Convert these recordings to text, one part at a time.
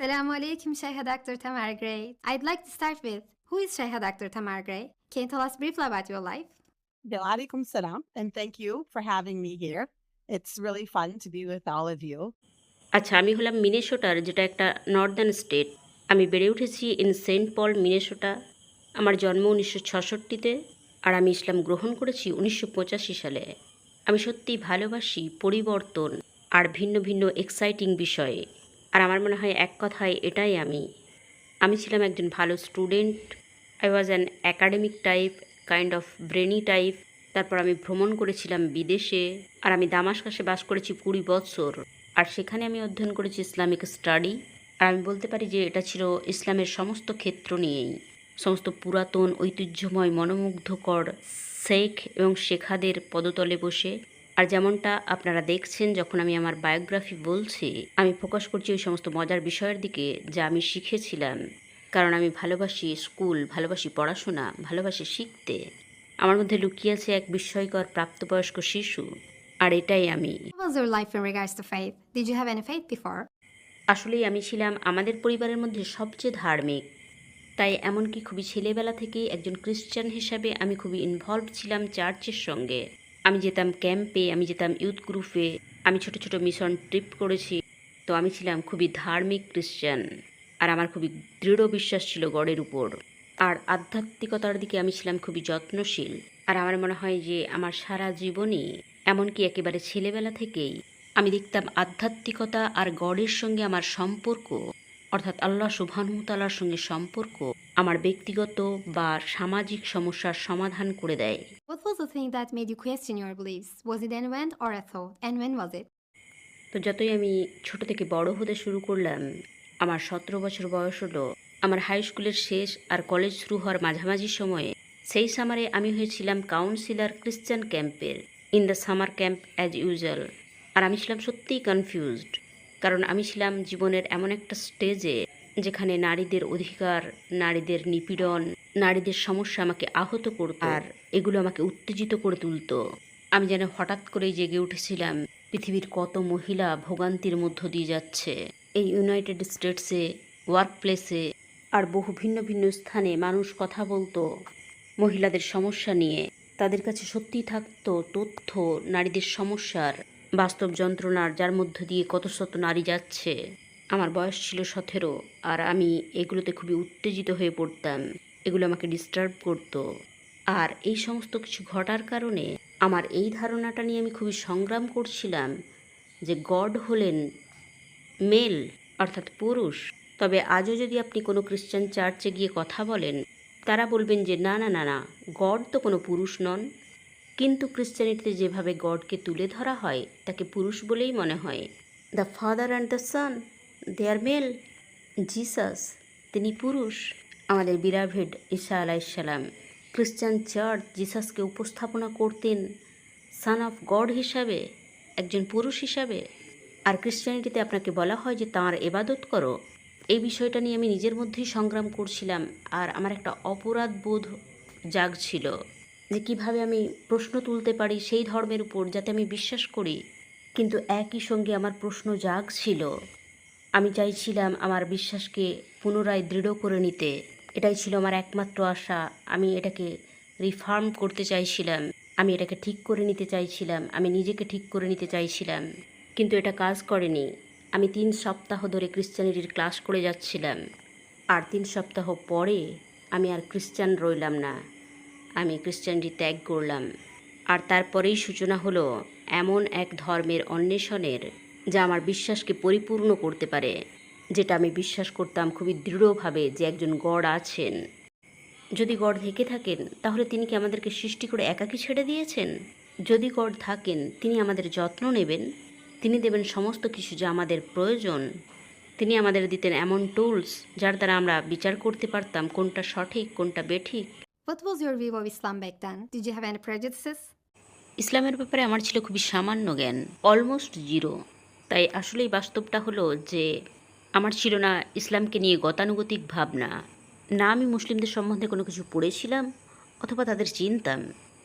Assalamu alaikum, Shaykha Dr. Tamar Gray. I'd like to start with Who is Shaykha Dr. Tamar Gray? Can you tell us briefly about your life? Alaikum salam, and thank you for having me here. It's really fun to be with all of you. আচ্ছা আমি হলাম মিনেসোটার যেটা একটা Northern state আমি বেড়ে উঠেছি in Saint Paul Minnesota আমার জন্ম উনিশশো ছষট্টিতে আর আমি ইসলাম গ্রহণ করেছি উনিশশো পঁচাশি সালে আমি সত্যিই ভালোবাসি পরিবর্তন আর ভিন্ন ভিন্ন এক্সাইটিং বিষয়ে আর আমার মনে হয় এক কথায় এটাই আমি। আমি ছিলাম একজন ভালো student I was an academic type kind of brainy type তারপর আমি ভ্রমণ করেছিলাম বিদেশে, আর আমি দামাসকাশে বাস করেছি কুড়ি বছর। আর সেখানে আমি অধ্যয়ন করেছি ইসলামিক স্টাডি। আর আমি বলতে পারি যে এটা ছিল ইসলামের সমস্ত ক্ষেত্র নিয়েই। সমস্ত পুরাতন, ঐতিহ্যময়, মনোমুগ্ধকর শেখ এবং শেখাদের পদতলে বসে আর যেমনটা আপনারা দেখছেন যখন আমি আমার বায়োগ্রাফি বলছি আমি ফোকাস করছি ওই সমস্ত মজার বিষয়ের দিকে যা আমি শিখেছিলাম। কারণ আমি ভালোবাসি স্কুল ভালোবাসি পড়াশোনা ভালোবাসি শিখতে। আমার মধ্যে লুকিয়ে আছে এক বিস্ময়কর প্রাপ্তবয়স্ক শিশু আর এটাই আমি। আসলেই আমি ছিলাম আমাদের পরিবারের মধ্যে সবচেয়ে ধার্মিক। তাই এমনকি খুবই ছেলেবেলা থেকেই একজন খ্রিস্টান হিসাবে আমি খুবই ইনভলভ ছিলাম চার্চের সঙ্গে। আমি যেতাম ক্যাম্পে, আমি যেতাম ইউথ গ্রুপে, আমি ছোট ছোট মিশন ট্রিপ করেছি। তো আমি ছিলাম খুবই ধার্মিক খ্রিস্টান আর আমার খুবই দৃঢ় বিশ্বাস ছিল গডের উপর। আর আধ্যাত্মিকতার দিকে আমি ছিলাম খুবই যত্নশীল। আর আমার মনে হয় যে আমার সারা জীবনই এমনকি একেবারে ছেলেবেলা থেকেই আমি দেখতাম আধ্যাত্মিকতা আর গডের সঙ্গে আমার সম্পর্ক অর্থাৎ আল্লাহ সুবহানুতালার সঙ্গে সম্পর্ক আমার ব্যক্তিগত বা সামাজিক সমস্যার সমাধান করে দেয় What was the thing that made you question your beliefs? Was it an event or a thought? And when was it? তো যতই আমি ছোট থেকে বড় হতে শুরু করলাম আমার সতেরো বছর বয়স হলো আমার হাই স্কুলের শেষ আর কলেজ শুরু হওয়ার মাঝামাঝি সময়ে সেই সামারে আমি হয়েছিলাম কাউন্সিলর ক্রিশ্চান ক্যাম্পের in the summer camp as usual আর আমি ছিলাম সত্যিই কনফিউজড কারণ আমি ছিলাম জীবনের এমন একটা স্টেজে যেখানে নারীদের অধিকার, নারীদের নিপীড়ন, নারীদের সমস্যা আমাকে আহত করত আর এগুলো আমাকে উত্তেজিত করে তুলতো। আমি যেন হঠাৎ করেই জেগে উঠেছিলাম, পৃথিবীর কত মহিলা ভোগান্তির মধ্য দিয়ে যাচ্ছে। এই ইউনাইটেড স্টেটসে ওয়ার্ক প্লেসে আর বহু ভিন্ন ভিন্ন স্থানে মানুষ কথা বলতো। মহিলাদের সমস্যা নিয়ে, তাদের কাছে সত্যি থাকতো তথ্য, নারীদের সমস্যার বাস্তব যন্ত্রণার, যার মধ্য দিয়ে কত শত নারী যাচ্ছে। আমার বয়স ছিল সতেরো, আর আমি এগুলোতে খুবই উত্তেজিত হয়ে পড়তাম। এগুলো আমাকে ডিস্টার্ব করতো। আর এই সমস্ত কিছু ঘটার কারণে আমার এই ধারণাটা নিয়ে আমি খুবই সংগ্রাম করছিলাম যে গড হলেন মেল, অর্থাৎ পুরুষ। তবে আজও যদি আপনি কোনো খ্রিশ্চান চার্চে গিয়ে কথা বলেন, তারা বলবেন যে, না না না না, গড তো কোনো পুরুষ নন। কিন্তু ক্রিশ্চানিটিতে যেভাবে গডকে তুলে ধরা হয়, তাকে পুরুষ বলেই মনে হয়। The father and the son they are male Jesus তিনি পুরুষ। আমাদের বিরাভেড ঈসা আলাইসালাম খ্রিশ্চান চার্চ জিসাসকে উপস্থাপনা করতেন সান অফ গড হিসাবে, একজন পুরুষ হিসাবে। আর ক্রিশ্চিয়ানিটিতে আপনাকে বলা হয় যে, তাঁর এবাদত করো। এই বিষয়টা নিয়ে আমি নিজের মধ্যেই সংগ্রাম করছিলাম, আর আমার একটা অপরাধ বোধ জাগছিল। যে কীভাবে আমি প্রশ্ন তুলতে পারি সেই ধর্মের উপর যাতে আমি বিশ্বাস করি। কিন্তু একই সঙ্গে আমার প্রশ্ন জাগ ছিল। আমি চাইছিলাম আমার বিশ্বাসকে পুনরায় দৃঢ় করে নিতে। এটাই ছিল আমার একমাত্র আশা। আমি এটাকে রিফার্ম করতে চাইছিলাম। আমি এটাকে ঠিক করে নিতে চাইছিলাম। আমি নিজেকে ঠিক করে নিতে চাইছিলাম। কিন্তু এটা কাজ করেনি। আমি তিন সপ্তাহ ধরে ক্রিশ্চানিটির ক্লাস করে যাচ্ছিলাম। আর তিন সপ্তাহ পরে আমি আর ক্রিশ্চান রইলাম না। আমি ক্রিশ্চানিটি ত্যাগ করলাম। আর তারপরেই সূচনা হলো এমন এক ধর্মের অন্বেষণের, যা আমার বিশ্বাসকে পরিপূর্ণ করতে পারে, যেটা আমি বিশ্বাস করতাম খুবই দৃঢ়ভাবে যে একজন গড আছেন। যদি গড থেকে থাকেন, তাহলে তিনি কি আমাদেরকে সৃষ্টি করে একাকী ছেড়ে দিয়েছেন? যদি গড থাকেন, তিনি আমাদের যত্ন নেবেন? তিনি দেবেন সমস্ত কিছু যা আমাদের প্রয়োজন। তিনি আমাদের দিতেন এমন টুলস যার দ্বারা আমরা বিচার করতে পারতাম কোনটা সঠিক, কোনটা বেঠিক। What was your view of Islam back then? Did you have any prejudices? ইসলামের ব্যাপারে আমার ছিল খুবই সামান্য জ্ঞান অলমোস্ট জিরো তাই আসলেই বাস্তবটা হলো যে আমার ছিল না ইসলামকে নিয়ে গতানুগতিক ভাবনা। না আমি মুসলিমদের সম্বন্ধে কোনো কিছু পড়েছিলাম অথবা তাদের চিনতাম।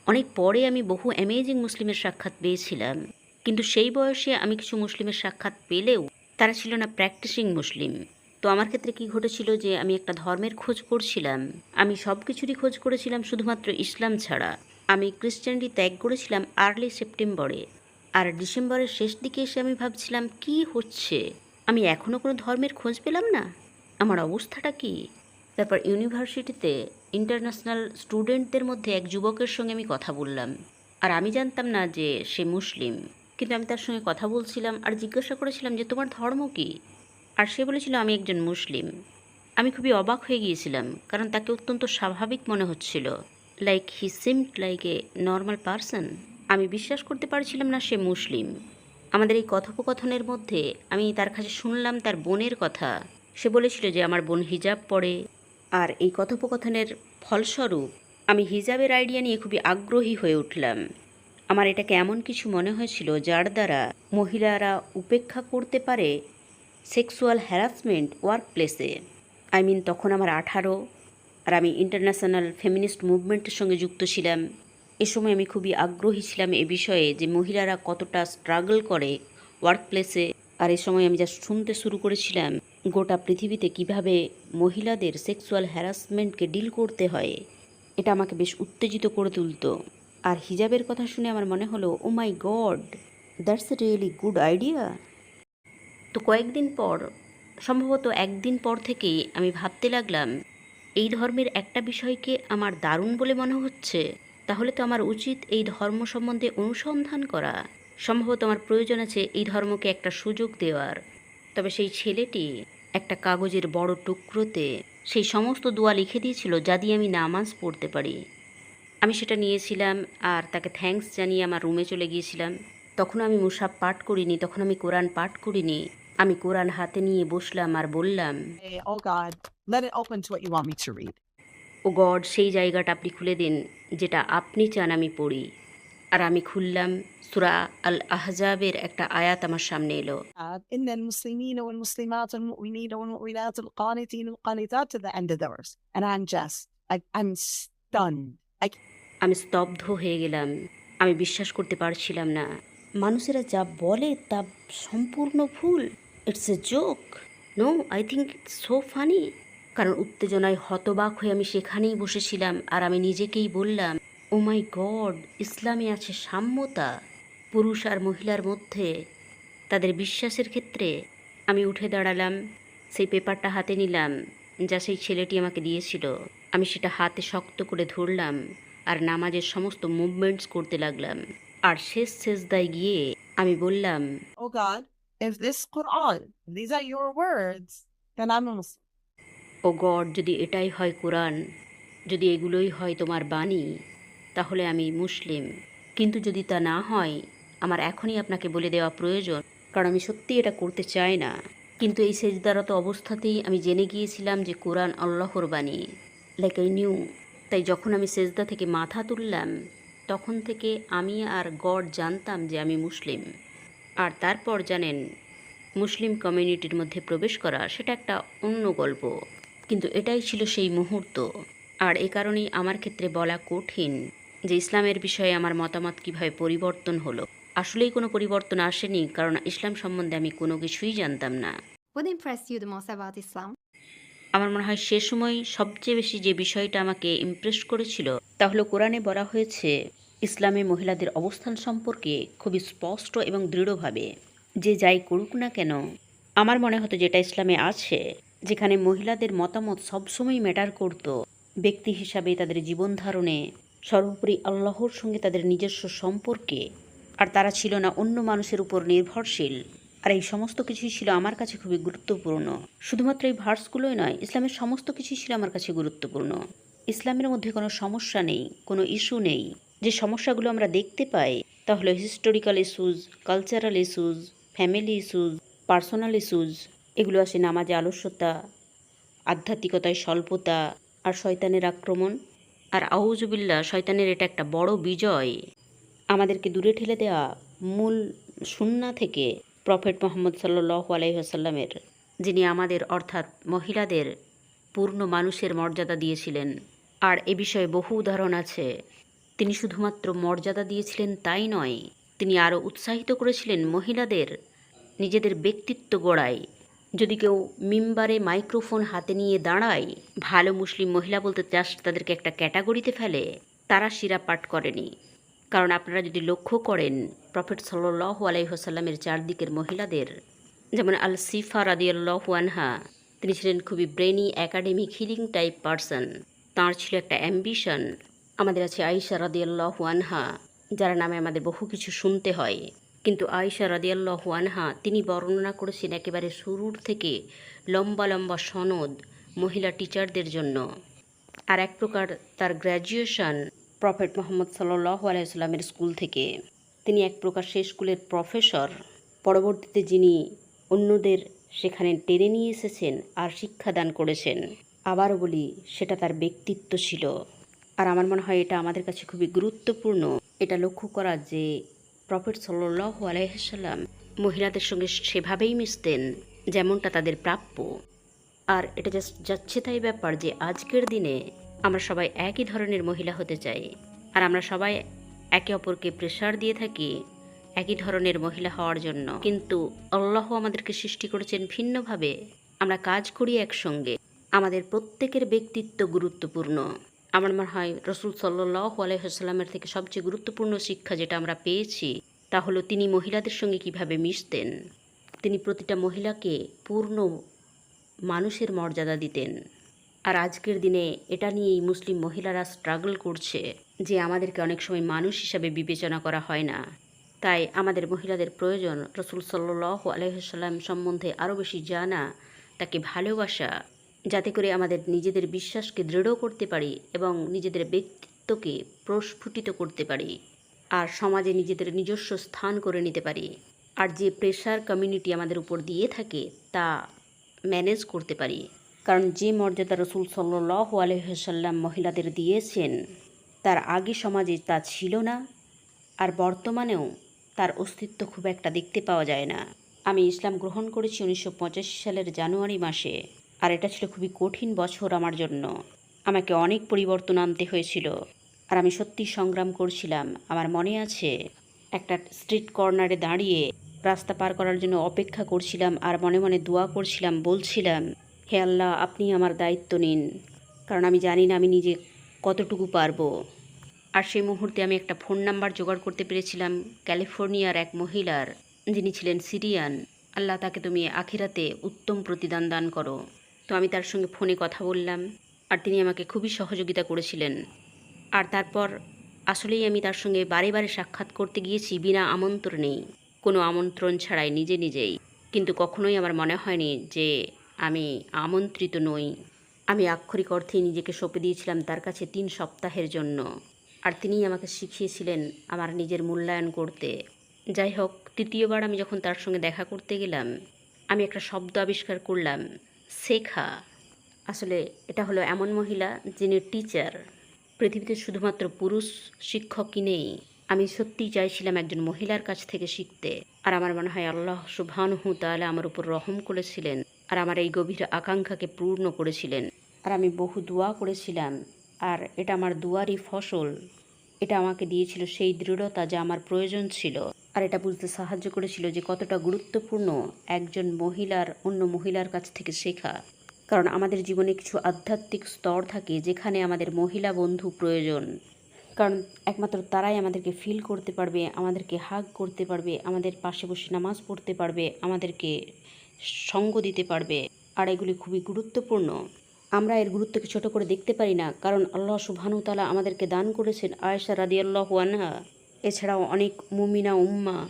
অনেক পরে আমি বহু অ্যামেজিং মুসলিমের সাক্ষাৎ পেয়েছিলাম। কিন্তু সেই বয়সে আমি কিছু মুসলিমের সাক্ষাৎ পেলেও তারা ছিল না প্র্যাকটিসিং মুসলিম। তো আমার ক্ষেত্রে কি ঘটেছিল যে আমি একটা ধর্মের খোঁজ করছিলাম। আমি সব কিছুরই খোঁজ করেছিলাম শুধুমাত্র ইসলাম ছাড়া। আমি ক্রিশ্চিয়ানিটি ত্যাগ করেছিলাম আর্লি সেপ্টেম্বরে। আর ডিসেম্বরের শেষ দিকে এসে আমি ভাবছিলাম, কি হচ্ছে? আমি এখনও কোনো ধর্মের খোঁজ পেলাম না? আমার অবস্থাটা কি? তারপর ইউনিভার্সিটিতে ইন্টারন্যাশনাল স্টুডেন্টদের মধ্যে এক যুবকের সঙ্গে আমি কথা বললাম। আর আমি জানতাম না যে সে মুসলিম। কিন্তু আমি তার সঙ্গে কথা বলছিলাম আর জিজ্ঞাসা করেছিলাম যে, তোমার ধর্ম কী? আর সে বলেছিল, আমি একজন মুসলিম। আমি খুবই অবাক হয়ে গিয়েছিলাম, কারণ তাকে অত্যন্ত স্বাভাবিক মনে হচ্ছিল। Like he seemed like a normal person আমি বিশ্বাস করতে পারছিলাম না সে মুসলিম। আমাদের এই কথোপকথনের মধ্যে আমি তার কাছে শুনলাম তার বোনের কথা। সে বলেছিল যে, আমার বোন হিজাব পড়ে। আর এই কথোপকথনের ফলস্বরূপ, আমি হিজাবের আইডিয়া নিয়ে খুবই আগ্রহী হয়ে উঠলাম। আমার এটাকে এমন কিছু মনে হয়েছিল যার দ্বারা মহিলারা উপেক্ষা করতে পারে সেক্সুয়াল হ্যারাসমেন্ট ওয়ার্ক প্লেসে আই মিন তখন আমার আঠারো, আর আমি ইন্টারন্যাশনাল ফেমিনিস্ট মুভমেন্টের সঙ্গে যুক্ত ছিলাম। এ সময় আমি খুবই আগ্রহী ছিলাম এ বিষয়ে যে মহিলারা কতটা স্ট্রাগল করে ওয়ার্ক প্লেসে আর এ সময় আমি যা শুনতে শুরু করেছিলাম গোটা পৃথিবীতে কীভাবে মহিলাদের সেক্সুয়াল হ্যারাসমেন্টকে ডিল করতে হয়। এটা আমাকে বেশ উত্তেজিত করে তুলতো। আর হিজাবের কথা শুনে আমার মনে হলো ও my god that's a really good idea তো কয়েকদিন পর, সম্ভবত একদিন পর থেকেই আমি ভাবতে লাগলাম, এই ধর্মের একটা বিষয়কে আমার দারুণ বলে মনে হচ্ছে? তাহলে তো আমার উচিত এই ধর্ম সম্বন্ধে অনুসন্ধান করা। সম্ভবত আমার প্রয়োজন আছে এই ধর্মকে একটা সুযোগ দেওয়ার। তবে সেই ছেলেটি একটা কাগজের বড় টুকরোতে সেই সমস্ত দোয়া লিখে দিয়েছিল যা দিয়ে আমি নামাজ পড়তে পারি। আমি সেটা নিয়েছিলাম আর তাকে থ্যাঙ্কস জানিয়ে আমার রুমে চলে গিয়েছিলাম। তখন আমি মুসাব পাঠ করিনি তখন আমি কোরআন পাঠ করিনি। আমি কোরআন হাতে নিয়ে বসলাম আর বললাম ও গড ও গড সেই জায়গাটা আপনি খুলে দিন যেটা আপনি চান আমি পড়ি। আর আমি খুললাম সুরা আল আহজাবের একটা আয়াত আমার সামনে এলো। দ্য আই জাস্ট আই আমি স্তব্ধ হয়ে গেলাম। আমি বিশ্বাস করতে পারছিলাম না। মানুষেরা যা বলে তা সম্পূর্ণ ভুল। It's a joke no I think it's so funny কারণ উত্তেজনায় হতবাক হয়ে আমি সেখানেই বসেছিলাম আর আমি নিজেকেই বললাম ও মাই গড ইসলামে আছে সাম্যতা। পুরুষ আর মহিলার মধ্যে তাদের বিশ্বাসের ক্ষেত্রে আমি উঠে দাঁড়ালাম সেই পেপারটা হাতে নিলাম যা সেই ছেলেটি আমাকে দিয়েছিল। আমি সেটা হাতে শক্ত করে ধরলাম আর নামাজের সমস্ত মুভমেন্টস করতে লাগলাম। আর শেষ শেষ দায় গিয়ে আমি বললাম oh God, if this Quran, these are your words, then I'm a Muslim. Oh god যদি এটাই হয় কোরআন যদি এগুলোই হয় তোমার বাণী তাহলে আমি মুসলিম। কিন্তু যদি তা না হয় আমার এখনই আপনাকে বলে দেওয়া প্রয়োজন কারণ আমি সত্যি এটা করতে চাই না। কিন্তু এই সেজদারত অবস্থাতেই আমি জেনে গিয়েছিলাম যে কোরআন আল্লাহর বাণী লাইক আই নিউ তাই যখন আমি সেজদা থেকে মাথা তুললাম তখন থেকে আমি আর গড জানতাম যে আমি মুসলিম। আর তারপর জানেন মুসলিম কমিউনিটির মধ্যে প্রবেশ করা সেটা একটা অন্য গল্প। কিন্তু এটাই ছিল সেই মুহূর্ত। আর এ কারণেই আমার ক্ষেত্রে বলা কঠিন যে ইসলামের বিষয়ে আমার মতামত কীভাবে পরিবর্তন হলো। আসলেই কোনো পরিবর্তন আসেনি কারণ ইসলাম সম্বন্ধে আমি কোনো কিছুই জানতাম না? আমার মনে হয় সে সময় সবচেয়ে বেশি যে বিষয়টা আমাকে ইমপ্রেস করেছিল তা হলো কোরআনে বলা হয়েছে ইসলামে মহিলাদের অবস্থান সম্পর্কে খুবই স্পষ্ট এবং দৃঢ়ভাবে, যে যাই করুক না কেন, আমার মনে হতো যেটা ইসলামে আছে, যেখানে মহিলাদের মতামত সবসময় ম্যাটার করত, ব্যক্তি হিসাবে তাদের জীবন ধারণে, সর্বোপরি আল্লাহর সঙ্গে তাদের নিজস্ব সম্পর্কে, আর তারা ছিল না অন্য মানুষের উপর নির্ভরশীল, আর এই সমস্ত কিছুই ছিল আমার কাছে খুবই গুরুত্বপূর্ণ। শুধুমাত্র এই ভার্সগুলোই নয়, ইসলামের সমস্ত কিছুই ছিল আমার কাছে গুরুত্বপূর্ণ। ইসলামের মধ্যে কোনো সমস্যা নেই, কোনো ইস্যু নেই। যে সমস্যাগুলো আমরা দেখতে পাই, তা হলো historical issues cultural issues family issues personal issues এগুলো আসে নামাজে আলস্যতা, আধ্যাত্মিকতায় স্বল্পতা আর শয়তানের আক্রমণ। আর আউজুবিল্লা শয়তানের এটা একটা বড় বিজয়। আমাদেরকে দূরে ঠেলে দেওয়া মূল সুন্না থেকে প্রফেট মোহাম্মদ সাল্লাহ আলাইসাল্লামের যিনি আমাদের অর্থাৎ মহিলাদের পূর্ণ মানুষের মর্যাদা দিয়েছিলেন। আর এ বিষয়ে বহু উদাহরণ আছে। তিনি শুধুমাত্র মর্যাদা দিয়েছিলেন তাই নয়, তিনি আরও উৎসাহিত করেছিলেন মহিলাদের নিজেদের ব্যক্তিত্ব গড়ায়। যদি কেউ মিম্বারে মাইক্রোফোন হাতে নিয়ে দাঁড়ায়, ভালো মুসলিম মহিলা বলতে জাস্ট তাদেরকে একটা ক্যাটাগরিতে ফেলে, তারা শিরা পাঠ করেনি। কারণ আপনারা যদি লক্ষ্য করেন, প্রফেট সাল্লাহ আলাইহসাল্লামের চারদিকের মহিলাদের, যেমন আল সিফা রাদিয়াল্লাহু আনহা, তিনি ছিলেন খুবই brainy academic, healing type person. তাঁর ছিল একটা অ্যাম্বিশন আমাদের আছে আইসা রাদিয়াল্লাহু আনহা, যার নামে আমাদের বহু কিছু শুনতে হয়। কিন্তু আয়সা রাদিয়াল্লাহু আনহা, তিনি বর্ণনা করেছেন একেবারে শুরুর থেকে লম্বা লম্বা সনদ মহিলা টিচারদের জন্য। আর এক প্রকার তার গ্র্যাজুয়েশন প্রফেট মোহাম্মদ সাল্লাহ আলাইসাল্লামের স্কুল থেকে। তিনি এক প্রকার সে স্কুলের প্রফেসর পরবর্তীতে যিনি অন্যদের সেখানে টেনে নিয়ে এসেছেন আর শিক্ষাদান করেছেন। আবার বলি, সেটা তার ব্যক্তিত্ব ছিল। আর আমার মনে হয় এটা আমাদের কাছে খুবই গুরুত্বপূর্ণ। এটা লক্ষ্য করা যে প্রফেট সাল্লাহ আলাইসাল্লাম মহিলাদের সঙ্গে সেভাবেই মিশতেন, যেমনটা তাদের প্রাপ্য। আর এটা জাস্ট যাচ্ছে তাই ব্যাপার যে আজকের দিনে আমরা সবাই একই ধরনের মহিলা হতে চাই। আর আমরা সবাই একে অপরকে প্রেশার দিয়ে থাকি একই ধরনের মহিলা হওয়ার জন্য। কিন্তু আল্লাহ আমাদেরকে সৃষ্টি করেছেন ভিন্নভাবে। আমরা কাজ করি একসঙ্গে। আমাদের প্রত্যেকের ব্যক্তিত্ব গুরুত্বপূর্ণ। আমার মনে হয় রসুল সাল্লাহ আলহামের থেকে সবচেয়ে গুরুত্বপূর্ণ শিক্ষা যেটা আমরা পেয়েছি, তা হলো তিনি মহিলাদের সঙ্গে কীভাবে মিশতেন। তিনি প্রতিটা মহিলাকে পূর্ণ মানুষের মর্যাদা দিতেন। আর আজকের দিনে এটা নিয়েই মুসলিম মহিলারা স্ট্রাগল করছে যে আমাদেরকে অনেক সময় মানুষ হিসাবে বিবেচনা করা হয় না। তাই আমাদের মহিলাদের প্রয়োজন রসুল সাল্লাহ আলহিসাল্লাম সম্বন্ধে আরও বেশি জানা, তাকে ভালোবাসা যাতে করে আমাদের নিজেদের বিশ্বাসকে দৃঢ় করতে পারি এবং নিজেদের ব্যক্তিত্বকে প্রস্ফুটিত করতে পারি আর সমাজে নিজেদের নিজস্ব স্থান করে নিতে পারি। আর যে প্রেশার কমিউনিটি আমাদের উপর দিয়ে থাকে, তা ম্যানেজ করতে পারি। কারণ যে মর্যাদা রসুল সাল্লাহ আলহ্লাম মহিলাদের দিয়েছেন, তার আগে সমাজে তা ছিল না, আর বর্তমানেও তার অস্তিত্ব খুব একটা দেখতে পাওয়া যায় না। আমি ইসলাম গ্রহণ করেছি উনিশশো পঁচাশি সালের জানুয়ারি মাসে। আর এটা ছিল খুবই কঠিন বছর আমার জন্য। আমাকে অনেক পরিবর্তন আনতে হয়েছিল। আর আমি সত্যি সংগ্রাম করছিলাম। আমার মনে আছে, একটা স্ট্রিট কর্নারে দাঁড়িয়ে রাস্তা পার করার জন্য অপেক্ষা করছিলাম আর মনে মনে দোয়া করছিলাম, বলছিলাম, হে আল্লাহ, আপনি আমার দায়িত্ব নিন। কারণ আমি জানি না আমি নিজে কতটুকু পারব। আর সেই মুহূর্তে আমি একটা ফোন নাম্বার জোগাড় করতে পেরেছিলাম ক্যালিফোর্নিয়ার এক মহিলার, যিনি ছিলেন সিরিয়ান। আল্লাহ তাকে তুমি আখিরাতে উত্তম প্রতিদান দান করো। তো আমি তার সঙ্গে ফোনে কথা বললাম আর তিনি আমাকে খুবই সহযোগিতা করেছিলেন। আর তারপর আসলেই আমি তার সঙ্গে বারে বারে সাক্ষাৎ করতে গিয়েছি বিনা আমন্ত্রণেই। কোনো আমন্ত্রণ ছাড়াই নিজে নিজেই। কিন্তু কখনোই আমার মনে হয়নি যে আমি আমন্ত্রিত নই। আমি আক্ষরিক অর্থেই নিজেকে সঁপে দিয়েছিলাম তার কাছে তিন সপ্তাহের জন্য। আর তিনিই আমাকে শিখিয়েছিলেন আমার নিজের মূল্যায়ন করতে। যাই হোক, তৃতীয়বার আমি যখন তার সঙ্গে দেখা করতে গেলাম, আমি একটা শব্দ আবিষ্কার করলাম। শেখা। আসলে এটা হলো এমন মহিলা যিনি টিচার পৃথিবীতে শুধুমাত্র পুরুষ শিক্ষকই নেই। আমি সত্যিই চাইছিলাম একজন মহিলার কাছ থেকে শিখতে। আর আমার মনে হয় আল্লাহ সুবহানহু তাহলে আমার উপর রহম করেছিলেন আর আমার এই গভীর আকাঙ্ক্ষাকে পূর্ণ করেছিলেন। আর আমি বহু দোয়া করেছিলাম। আর এটা আমার দুয়ারই ফসল। এটা আমাকে দিয়েছিল সেই দৃঢ়তা যা আমার প্রয়োজন ছিল। আর এটা বুঝতে সাহায্য করেছিল যে কতটা গুরুত্বপূর্ণ একজন মহিলার, অন্য মহিলার কাছ থেকে শেখা। কারণ আমাদের জীবনে কিছু আধ্যাত্মিক স্তর থাকে যেখানে আমাদের মহিলা বন্ধু প্রয়োজন। কারণ একমাত্র তারাই আমাদেরকে ফিল করতে পারবে, আমাদেরকে হাগ করতে পারবে, আমাদের পাশে বসে নামাজ পড়তে পারবে, আমাদেরকে সঙ্গ দিতে পারবে। আর এগুলি খুবই গুরুত্বপূর্ণ। আমরা এর গুরুত্বকে ছোট করে দেখতে পারি না, কারণ আল্লাহ সুবহানুতালা আমাদেরকে দান করেছেন আয়েশা রাদিয়াল্লাহু আনহা। এছাড়াও অনেক মুমিনা উম্মা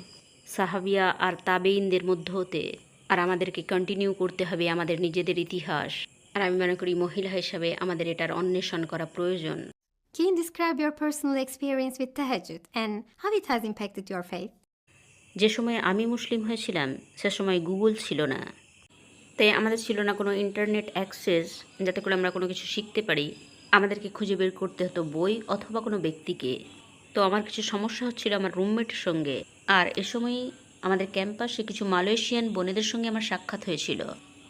সাহাবিয়া আর তাবেইনদের মধ্য হতে আর আমাদেরকে কন্টিনিউ করতে হবে আমাদের নিজেদের ইতিহাস। আর আমি মনে করি মহিলা হিসাবে আমাদের এটার অন্বেষণ করা প্রয়োজন। Can you describe your personal experience with tahajjud and how it has impacted your faith? যে সময় আমি মুসলিম হয়েছিলাম সে সময় গুগল ছিল না। তাই আমাদের ছিল না কোনো ইন্টারনেট অ্যাক্সেস যাতে করে আমরা কোনো কিছু শিখতে পারি। আমাদেরকে খুঁজে বের করতে হতো বই অথবা কোনো ব্যক্তিকে। তো আমার কিছু সমস্যা হচ্ছিল আমার রুমমেটের সঙ্গে। আর এ সময়ই আমাদের ক্যাম্পাসে কিছু মালয়েশিয়ান বোনেদের সঙ্গে আমার সাক্ষাৎ হয়েছিল।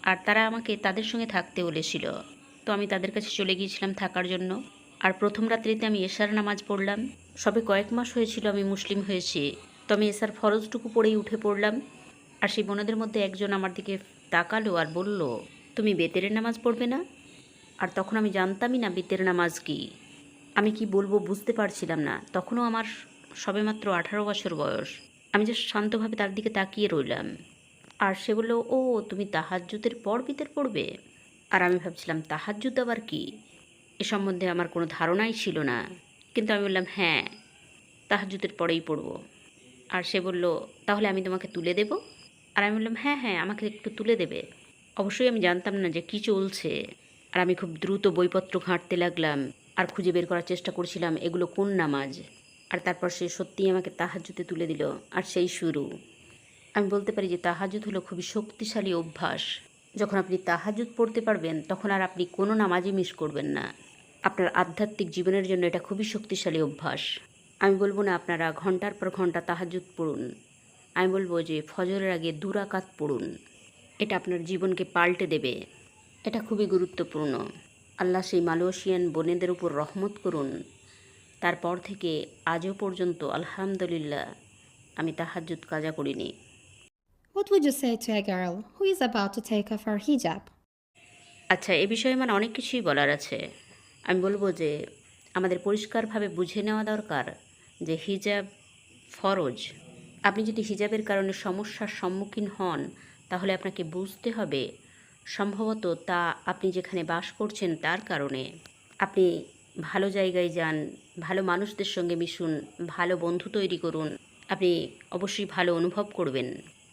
আর তারা আমাকে তাদের সঙ্গে থাকতে বলেছিল। তো আমি তাদের কাছে চলে গিয়েছিলাম থাকার জন্য। আর প্রথম রাত্রিতে আমি এশার নামাজ পড়লাম। সবে কয়েক মাস হয়েছিল আমি মুসলিম হয়েছি। তো আমি এশার ফরজটুকু পড়েই উঠে পড়লাম। আর সেই বোনেদের মধ্যে একজন আমার দিকে তাকালো আর বলল, তুমি বেতের নামাজ পড়বে না? আর তখন আমি জানতামই না বেতের নামাজ কি। আমি কি বলব বুঝতে পারছিলাম না। তখনও আমার সবেমাত্র আঠারো বছর বয়স। আমি যে শান্তভাবে তার দিকে তাকিয়ে রইলাম। আর সে বলল, ও, তুমি তাহাজ্জুদের পর বিতের পড়বে? আর আমি ভাবছিলাম, তাহাজ্জুদ আবার কি? এ সম্বন্ধে আমার কোনো ধারণাই ছিল না। কিন্তু আমি বললাম হ্যাঁ তাহাজ্জুদের পরেই পড়ব। আর সে বলল, তাহলে আমি তোমাকে তুলে দেব? আর আমি বললাম হ্যাঁ হ্যাঁ আমাকে একটু তুলে দেবে। অবশ্যই আমি জানতাম না যে কী চলছে। আর আমি খুব দ্রুত বইপত্র ঘাঁটতে লাগলাম। আর খুঁজে বের করার চেষ্টা করছিলাম এগুলো কোন নামাজ। আর তারপর সে সত্যিই আমাকে তাহাজুতে তুলে দিল, আর সেই শুরু। আমি বলতে পারি যে তাহাজুদ হলো খুবই শক্তিশালী অভ্যাস। যখন আপনি তাহাজুদ পড়তে পারবেন, তখন আর আপনি কোনো নামাজই মিস করবেন না। আপনার আধ্যাত্মিক জীবনের জন্য এটা খুবই শক্তিশালী অভ্যাস। আমি বলব না আপনারা ঘণ্টার পর ঘণ্টা তাহাজুদ পড়ুন। আমি বলব যে ফজরের আগে দুরাকাত পড়ুন। এটা আপনার জীবনকে পাল্টে দেবে। এটা খুবই গুরুত্বপূর্ণ। আল্লাহ সেই মালয়েশিয়ান বোনেদের উপর রহমত করুন। তারপর থেকে আজও পর্যন্ত আলহামদুলিল্লাহ আমি তাহাজ্জুদ কাজা করিনি। What would you say to a girl who is about to take off her hijab? আচ্ছা এ বিষয়ে মানে অনেক কিছুই বলার আছে। আমি বলব যে আমাদের পরিষ্কারভাবে বুঝে নেওয়া দরকার যে হিজাব ফরজ। আপনি যদি হিজাবের কারণে সমস্যার সম্মুখীন হন তাহলে আপনাকে বুঝতে হবে সম্ভবত তা আপনি যেখানে বাস করছেন তার কারণে। আপনি ভালো জায়গায় যান, ভালো মানুষদের সঙ্গে মিশুন, ভালো বন্ধু তৈরি করুন, আপনি অবশ্যই ভালো অনুভব করবেন।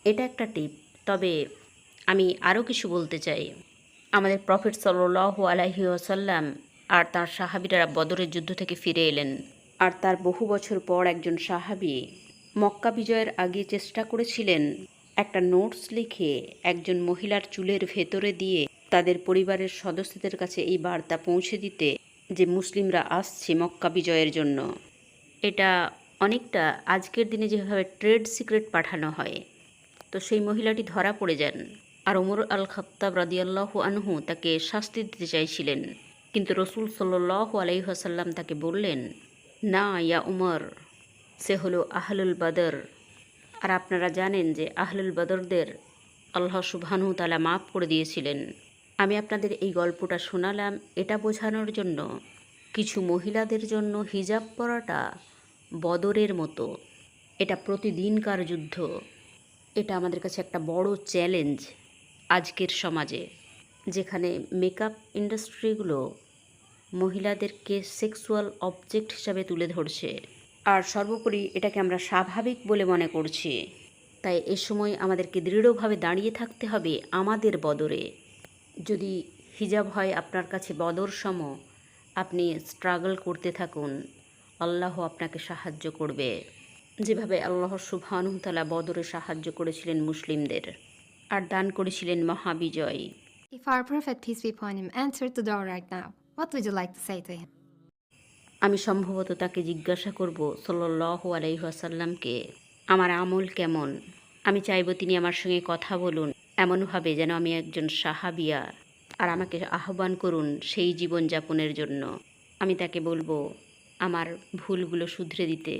এটা একটা টিপ। তবে আমি আরও কিছু বলতে চাই। আমাদের প্রফেট সাল্লাহ আলাহি ওসাল্লাম আর তার সাহাবিরা বদরের যুদ্ধ থেকে ফিরে এলেন। আর তার বহু বছর পর একজন সাহাবি মক্কা বিজয়ের আগে চেষ্টা করেছিলেন একটা নোটস লিখে একজন মহিলার চুলের ভেতরে দিয়ে তাদের পরিবারের সদস্যদের কাছে এই বার্তা পৌঁছে দিতে যে মুসলিমরা আসছে মক্কা বিজয়ের জন্য। এটা অনেকটা আজকের দিনে যেভাবে ট্রেড সিক্রেট পাঠানো হয়। তো সেই মহিলাটি ধরা পড়ে যান আর ওমর আল খত্তাব রাদিয়াল্লাহ আনহু তাকে শাস্তি দিতে চাইছিলেন। কিন্তু রসুল সাল্লাহ আলাইহাসাল্লাম তাকে বললেন, না, ইয়া উমর, সে হলো আহলুল বদর। আর আপনারা জানেন যে আহলুল বদরদের আল্লাহ সুবহানু তালা মাফ করে দিয়েছিলেন। আমি আপনাদের এই গল্পটা শোনালাম এটা বোঝানোর জন্য। কিছু মহিলাদের জন্য হিজাব পরাটা বদরের মতো। এটা প্রতিদিনকার যুদ্ধ। এটা আমাদের কাছে একটা বড় চ্যালেঞ্জ আজকের সমাজে, যেখানে মেকআপ ইন্ডাস্ট্রিগুলো মহিলাদেরকে সেক্সুয়াল অবজেক্ট হিসাবে তুলে ধরছে। আর সর্বোপরি এটাকে আমরা স্বাভাবিক বলে মনে করছি। তাই এ সময় আমাদেরকে দৃঢ়ভাবে দাঁড়িয়ে থাকতে হবে আমাদের বদরে। যদি হিজাব হয় আপনার কাছে বদর সম আপনি স্ট্রাগল করতে থাকুন। আল্লাহ আপনাকে সাহায্য করবে। যেভাবে আল্লাহ সুবহানুতালা বদরে সাহায্য করেছিলেন মুসলিমদের আর দান করেছিলেন মহাবিজয়। If our Prophet, peace be upon him, entered the door right now, what would you like to say to him? আমি সম্ভবত তাকে জিজ্ঞাসা করব সল্লাহ আলাইহাসাল্লামকে আমার আমল কেমন? আমি চাইব তিনি আমার সঙ্গে কথা বলুন, এমনভাবে যেন আমি একজন সাহাবিয়া, আর আমাকে আহ্বান করুন সেই জীবন যাপনের জন্য। আমি তাকে বলব, আমার ভুলগুলো শুধরে দিতে,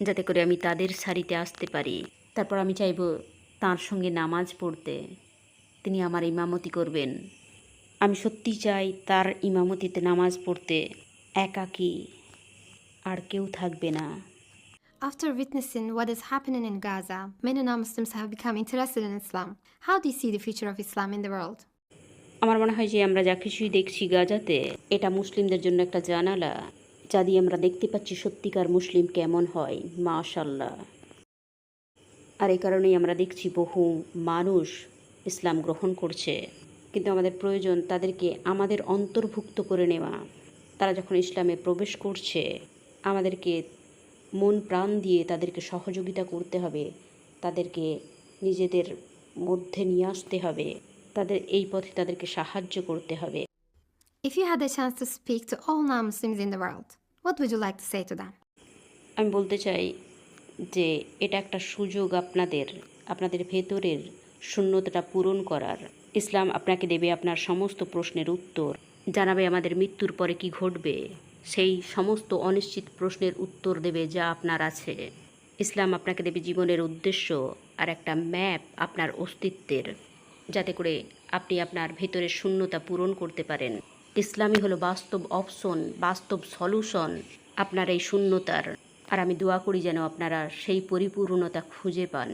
যাতে করে আমি তাদের সারিতে আসতে পারি। তারপর আমি চাইব তার সঙ্গে নামাজ পড়তে, তিনি আমার ইমামতি করবেন। আমি সত্যি চাই তার ইমামতিতে নামাজ পড়তে, একাকী আর কেউ থাকবে না After witnessing what is happening in Gaza, many non Muslims have become interested in Islam. How do you see the future of Islam in the world? আমার মনে হয় যে আমরা যা কিছুই দেখছি গাজাতে এটা মুসলিমদের জন্য একটা জানালা যা দিয়ে আমরা দেখতে পাচ্ছি সত্যিকার মুসলিম কেমন হয় মাশাল্লাহ আর এই কারণেই আমরা দেখছি বহু মানুষ ইসলাম গ্রহণ করছে কিন্তু আমাদের প্রয়োজন তাদেরকে আমাদের অন্তর্ভুক্ত করে নেওয়া তারা যখন ইসলামে প্রবেশ করছে আমাদেরকে মন প্রাণ দিয়ে তাদেরকে সহযোগিতা করতে হবে তাদেরকে নিজেদের মধ্যে নিয়ে আসতে হবে তাদের এই পথে তাদেরকে সাহায্য করতে হবে। If you had the chance to speak to all non Muslims in the world, what would you like to say to them? আমি বলতে চাই যে এটা একটা সুযোগ আপনাদের আপনাদের ভেতরের শূন্যতাটা পূরণ করার। ইসলাম আপনাকে দেবে আপনার সমস্ত প্রশ্নের উত্তর জানাবে আমাদের মৃত্যুর পরে কি ঘটবে। সেই সমস্ত অনিশ্চিত প্রশ্নের উত্তর দেবে যা আপনার আছে। ইসলাম আপনাকে দেবে জীবনের উদ্দেশ্য আর একটা ম্যাপ আপনার অস্তিত্বের যাতে করে আপনি আপনার ভেতরের শূন্যতা পূরণ করতে পারেন। ইসলামই হলো বাস্তব অপশন বাস্তব সলিউশন আপনার এই শূন্যতার। আর আমি দোয়া করি যেন আপনারা সেই পরিপূর্ণতা খুঁজে পান।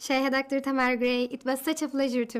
Sheikh Dr. Tamar Gray, it was such a pleasure to